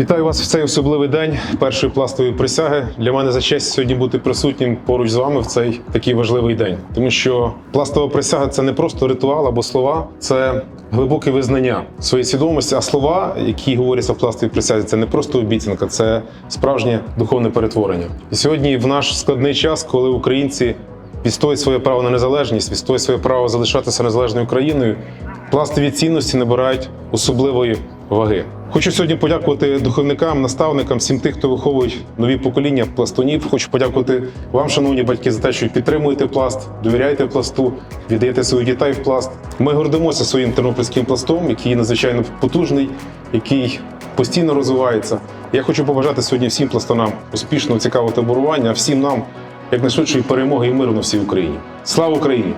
Вітаю вас в цей особливий день першої пластової присяги. Для мене за честь сьогодні бути присутнім поруч з вами в цей такий важливий день, тому що пластова присяга це не просто ритуал або слова, це глибоке визнання своєї свідомості. А слова, які говоряться в пластовій присязі, це не просто обіцянка, це справжнє духовне перетворення. І сьогодні, в наш складний час, коли українці відстоюють своє право на незалежність, відстоюють своє право залишатися незалежною країною, пластові цінності набирають особливої ваги. Хочу сьогодні подякувати духовникам, наставникам, всім тих, хто виховують нові покоління пластунів. Хочу подякувати вам, шановні батьки, за те, що підтримуєте пласт, довіряєте пласту, віддаєте своїх дітей в пласт. Ми гордимося своїм тернопільським пластом, який надзвичайно потужний, який постійно розвивається. Я хочу побажати сьогодні всім пластунам успішного цікавого таборування, всім нам якнайшвидшої перемоги і миру на всій Україні. Слава Україні!